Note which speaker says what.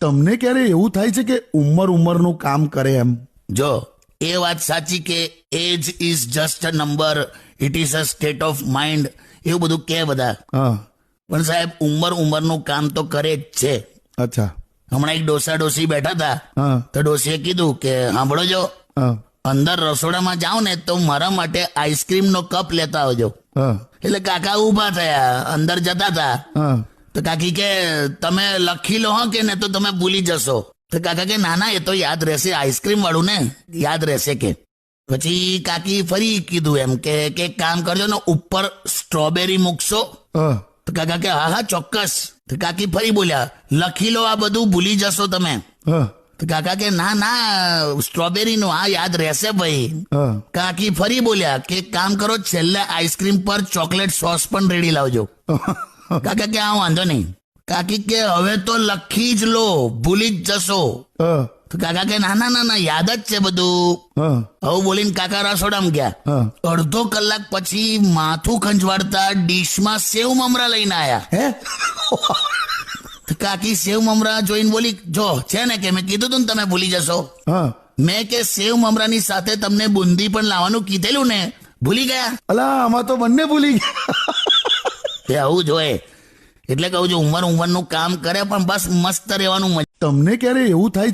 Speaker 1: તમને ક્યારે એવું થાય છે કે ઉંમર ઉંમરનું કામ કરે એમ?
Speaker 2: જો એ વાત સાચી કે age is just a number it is a state of mind એવું બધું કે બધા.
Speaker 1: હા.
Speaker 2: પણ સાહેબ ઉંમર ઉંમરનું કામ તો કરે જ છે.
Speaker 1: અચ્છા.
Speaker 2: હમણાં એક ડોસા ડોસી બેઠા હતા.
Speaker 1: હા.
Speaker 2: તો ડોસીએ કીધું કે સાંભળો જો અંદર રસોડામાં જાઓ ને તો મારા માટે આઈસ્ક્રીમ નો કપ લેતા આવજો.
Speaker 1: હા.
Speaker 2: એટલે કાકા ઊભા થયા અંદર જતા હતા.
Speaker 1: હા.
Speaker 2: તો કાકી કે તમે લખી લો કે ને તો તમે ભૂલી જશો. તો કાકા કે ના ના એ તો યાદ રહેશે આઈસ્ક્રીમ વાળું ને યાદ રહેશે કે. પછી કાકી ફરી કીધું એમ કે કે કામ કરજો ને ઉપર સ્ટ્રોબેરી મૂકશો. તો કાકા કે હા હા ચોક્કસ. તો કાકી ફરી બોલ્યા લખી લો આ બધું ભૂલી જશો તમે. તો કાકા કે ના ના સ્ટ્રોબેરી નું આ યાદ રહેશે ભાઈ. કાકી ફરી બોલ્યા કે એક કામ કરો છેલ્લે આઈસ્ક્રીમ પર ચોકલેટ સોસ પણ રેડી લાવજો. કાકા કે આ વાંધો નહીં. કાકી કે હવે તો લખી જ લો ભૂલી જ જશો. તો કાકા કે ના ના ના યાદ જ છે બધું. આવું બોલીને કાકા રસોડામાં ગયા. અડધો કલાક પછી માથું ખંજવાળતા ડીશમાં સેવ મમરા લઈને આયા.
Speaker 1: હે?
Speaker 2: કાકી સેવ મમરા જોઈને બોલી જો છે ને કે મેં કીધું તું ને તમે ભૂલી જશો. મેં કે સેવ મમરાની સાથે તમને બુંદી પણ લાવવાનું કીધેલું ને. ભૂલી ગયા?
Speaker 1: અલા આમાં તો બંને ભૂલી ગયા.
Speaker 2: તે આવું જોઈએ એટલે કહું છું, ઉંમર ઉંમરનું કામ કરે, પણ બસ મસ્ત રહેવાનું
Speaker 1: તમને ક્યારે એવું થાય